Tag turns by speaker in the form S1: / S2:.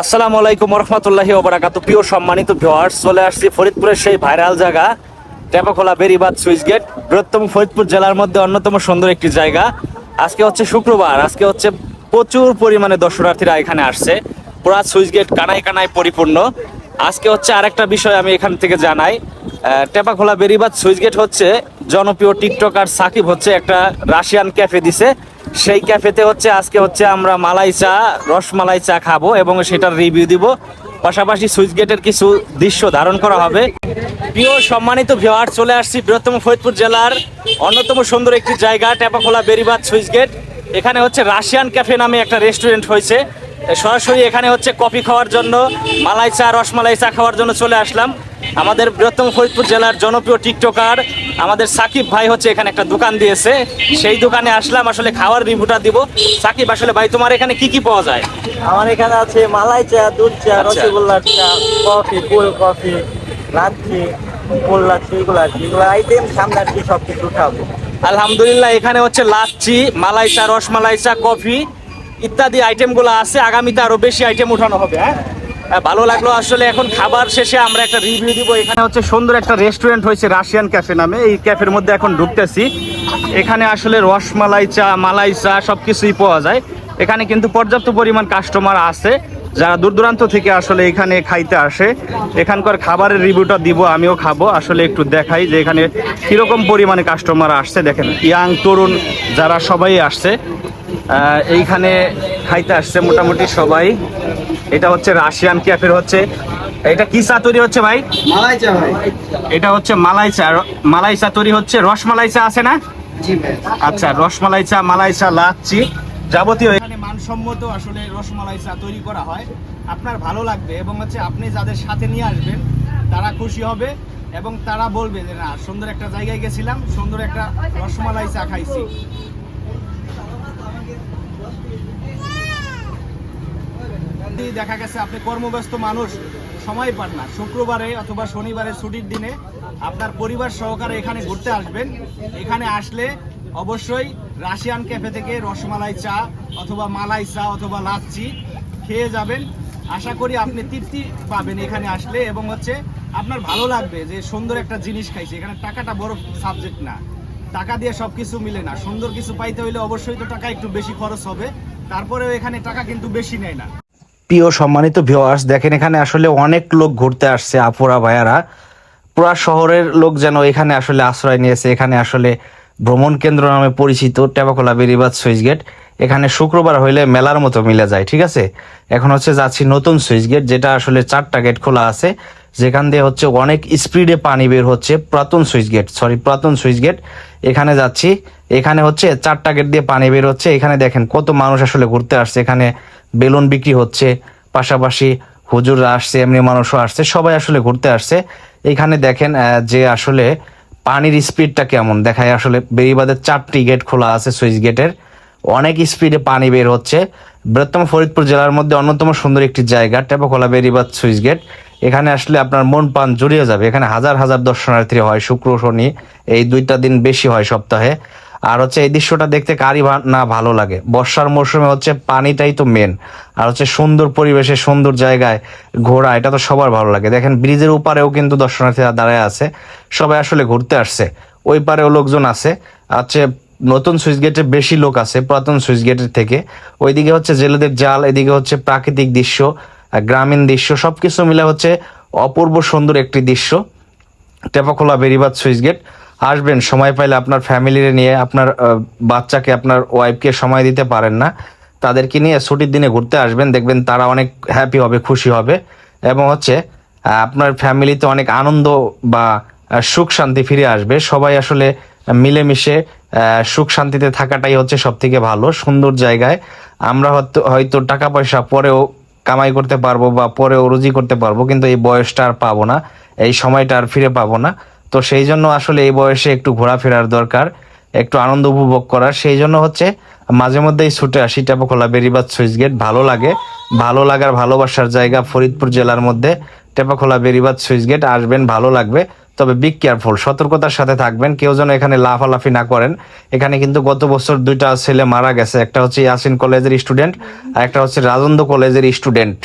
S1: আসসালামু আলাইকুম রহমতুল্লাহি ওবরাকাতু। প্রিয় সম্মানিত ভিউয়ার্স, চলে আসছি ফরিদপুরের সেই ভাইরাল জায়গা, টেপাখোলা বেরিবাদ সুইচ গেট, বৃহত্তম ফরিদপুর জেলার মধ্যে অন্যতম সুন্দর একটি জায়গা। আজকে হচ্ছে শুক্রবার, আজকে হচ্ছে প্রচুর পরিমাণে দর্শনার্থীরা এখানে আসছে। পুরা সুইচ গেট কানায় কানায় পরিপূর্ণ। আজকে হচ্ছে আরেকটা বিষয় আমি এখান থেকে জানাই। টেপাখোলা বেরিবাদ সুইচ গেট হচ্ছে জনপ্রিয় টিকটকার সাকিব হচ্ছে একটা রাশিয়ান ক্যাফে দিছে। সেই ক্যাফেতে হচ্ছে, আজকে হচ্ছে আমরা মালাই চা রসমালাই চা খাব এবং সেটার রিভিউ দিব। পাশাপাশি সুইচ গেটের কিছু দৃশ্য ধারণ করা হবে। প্রিয় সম্মানিত ভিওয়ার চলে আসছি বৃহত্তম ফরিদপুর জেলার অন্যতম সুন্দর একটি জায়গা টেপাখোলা বেরিবাদ সুইচ গেট। এখানে হচ্ছে রাশিয়ান ক্যাফে নামে একটা রেস্টুরেন্ট হয়েছে। সরাসরি এখানে হচ্ছে কফি খাওয়ার জন্য, মালাই চা রসমালাই চা খাওয়ার জন্য চলে আসলাম। আমাদের বৃহত্তম ফরিদপুর জেলার জনপ্রিয় টিকটকার আমাদের সাকিব ভাই হচ্ছে এখানে একটা দোকান দিয়েছে। সেই দোকানে আসলাম আসলে খাওয়ার রিভিউটা দিব। সাকিব আসলে ভাই তোমার এখানে কি কি পাওয়া যায়?
S2: আমার এখানে আছে মালাই চা দুধ চা
S1: আচ্ছা।
S2: রসগোল্লার চা কফি কোল কফি লাচ্ছি এগুলো আর কি। এগুলো আইটেম সামনে আর কি সব কিছু উঠাবো।
S1: আলহামদুলিল্লাহ এখানে হচ্ছে লাচ্ছি মালাই চা রসমালাই চা কফি ইত্যাদি আইটেমগুলো আছে। আগামীতে আরও বেশি আইটেম উঠানো হবে হ্যাঁ, ভালো লাগল। আসলে এখন খাবার শেষে আমরা একটা রিভিউ দিব। এখানে হচ্ছে সুন্দর একটা রেস্টুরেন্ট হয়েছে রাশিয়ান ক্যাফে নামে। এই ক্যাফের মধ্যে এখন ঢুকতেছি। এখানে আসলে রসমালাই চা, মালাই চা সব কিছুই পাওয়া যায়। এখানে কিন্তু পর্যাপ্ত পরিমাণ কাস্টমার আছে। যারা দূর দূরান্ত থেকে আসলে এখানে খাইতে আসে, এখানকার খাবারের রিভিউটা দিব, আমিও খাব। আসলে একটু দেখাই যে এখানে কীরকম পরিমাণে কাস্টমার আসছে। দেখেন, ইয়াং তরুণ যারা সবাই আসছে এইখানে খাইতে আসছে মোটামুটি সবাই। এটা হচ্ছে রাশিয়ান ক্যাফের হচ্ছে এটা কি চা তৈরি হচ্ছে ভাই?
S2: মালাই চা ভাই।
S1: এটা হচ্ছে মালাই চা মালাই চা তৈরি হচ্ছে রসমালাই চা আছে না? আচ্ছা রসমালাই চা মালাই চা লাচ্ছি যাবতীয় এখানে মানসম্মত আসলে রসমালাই চা তৈরি করা হয়। আপনার ভালো লাগবে এবং হচ্ছে আপনি যাদের সাথে নিয়ে আসবেন তারা খুশি হবে এবং তারা বলবে যে না সুন্দর একটা জায়গায় গেছিলাম সুন্দর একটা রসমালাই চা খাইছি। যদি দেখা গেছে আপনি কর্মব্যস্ত মানুষ, সময় পান না, শুক্রবারে অথবা শনিবারে ছুটির দিনে আপনার পরিবার সহকারে এখানে ঘুরতে আসবেন। এখানে আসলে অবশ্যই রাশিয়ান ক্যাফে থেকে রসমালাই চা অথবা মালাই চা অথবা লাচ্ছি খেয়ে যাবেন। আশা করি আপনি তৃপ্তি পাবেন এখানে আসলে এবং হচ্ছে আপনার ভালো লাগবে যে সুন্দর একটা জিনিস খাইছে। এখানে টাকাটা বড় সাবজেক্ট না। টাকা দিয়ে সবকিছু মিলে না। সুন্দর কিছু পাইতে হইলে অবশ্যই তো টাকা একটু বেশি খরচ হবে। তারপরেও এখানে টাকা কিন্তু বেশি নেয় না।
S3: প্রিয় সম্মানিত ভিউয়ার্স দেখেন এখানে আসলে অনেক লোক ঘুরতে আসছে, আপুরা, ভাইয়ারা। পুরা শহরের লোক যেন এখানে আসলে আশ্রয় নিয়েছে। এখানে আসলে ভ্রমণ কেন্দ্র নামে পরিচিত টেবাকোলা বেরিবাদ সুইচ গেট। এখানে শুক্রবার হইলে মেলার মতো মিলে যায়, ঠিক আছে? এখন হচ্ছে যাচ্ছি নতুন সুইচ গেট, যেটা আসলে চারটা গেট খোলা আছে। যেখান দিয়ে হচ্ছে অনেক স্পিডে পানি বের হচ্ছে পুরাতন সুইচ গেট সরি পুরাতন সুইচ গেট। এখানে যাচ্ছি, এখানে হচ্ছে চারটা গেট দিয়ে পানি বের হচ্ছে। এখানে দেখেন কত মানুষ আসলে ঘুরতে আসছে। এখানে বেলুন বিক্রি হচ্ছে, পাশাপাশি হুজুররা আসছে, এমনি মানুষও আসছে, সবাই আসলে ঘুরতে আসছে। এখানে দেখেন যে আসলে পানির স্পিডটা কেমন? দেখায় আসলে বেরিবাদের চারটি গেট খোলা আছে সুইচ গেটের। অনেক স্পিডে পানি বের হচ্ছে। বৃহত্তম ফরিদপুর জেলার মধ্যে অন্যতম সুন্দর একটি জায়গা টেপাখোলা বেরিবাদ সুইচ গেট। এখানে আসলে আপনার মন প্রাণ জুড়িয়ে যাবে। এখানে হাজার হাজার দর্শনার্থী হয়, শুক্র, শনি, এই দুইটা দিন বেশি হয় সপ্তাহে। আর হচ্ছে এই দৃশ্যটা দেখতে কারই না ভালো লাগে। বর্ষার মৌসুমে হচ্ছে পানিটাই তো মেন আর হচ্ছে সুন্দর পরিবেশে, সুন্দর জায়গায় ঘোরা, এটা তো সবার ভালো লাগে। দেখেন, ব্রিজের উপারেও কিন্তু দর্শনার্থীরা দাঁড়ায় আছে। সবাই আসলে ঘুরতে আসছে। ওই পারেও লোকজন আছে। হচ্ছে নতুন সুইচ গেটে বেশি লোক আছে, পুরাতন সুইচ গেটের থেকে। ওইদিকে হচ্ছে জেলেদের জাল, এদিকে হচ্ছে প্রাকৃতিক দৃশ্য গ্রামীণ দৃশ্য, সবকিছু মিলে হচ্ছে অপূর্ব সুন্দর একটি দৃশ্য। Tepakhola Beribad switch gate. আসবেন, সময় পাইলে আপনার ফ্যামিলিরে নিয়ে আপনার বাচ্চাকে, আপনার ওয়াইফকে সময় দিতে পারেন না। তাদেরকে নিয়ে ছুটির দিনে ঘুরতে আসবেন, দেখবেন তারা অনেক হ্যাপি হবে, খুশি হবে। এবং হচ্ছে আপনার ফ্যামিলিতে অনেক আনন্দ বা সুখ শান্তি ফিরে আসবে। সবাই আসলে মিলেমিশে সুখ শান্তিতে থাকাটাই হচ্ছে সব থেকে ভালো। সুন্দর জায়গায় আমরা হয়তো হয়তো টাকা পয়সা পরেও কামাই করতে পারব বা পরেও রুজি করতে পারব, কিন্তু এই বয়সটা আর পাবো না। এই সময়টা আর ফিরে পাবো না। তো সেই জন্য আসলে এই বয়সে একটু ঘোরাফেরার দরকার, একটু আনন্দ উপভোগ করার। সেই জন্য হচ্ছে মাঝে মধ্যেই ছুটে আসি টেপাখোলা বেরিবাদ সুইচ গেট। ভালো লাগে, ভালো লাগার ভালোবাসার জায়গা ফরিদপুর জেলার মধ্যে টেপাখোলা বেরিবাদ সুইচ গেট। আসবেন, ভালো লাগবে, তবে বিগ কেয়ারফুল সতর্কতার সাথে থাকবেন, কেউ যেন এখানে লাফালাফি না করেন। এখানে কিন্তু গত বছর দুইটা ছেলে মারা গেছে, একটা হচ্ছে ইয়াসিন কলেজের স্টুডেন্ট আর একটা হচ্ছে রাজন্দ কলেজের স্টুডেন্ট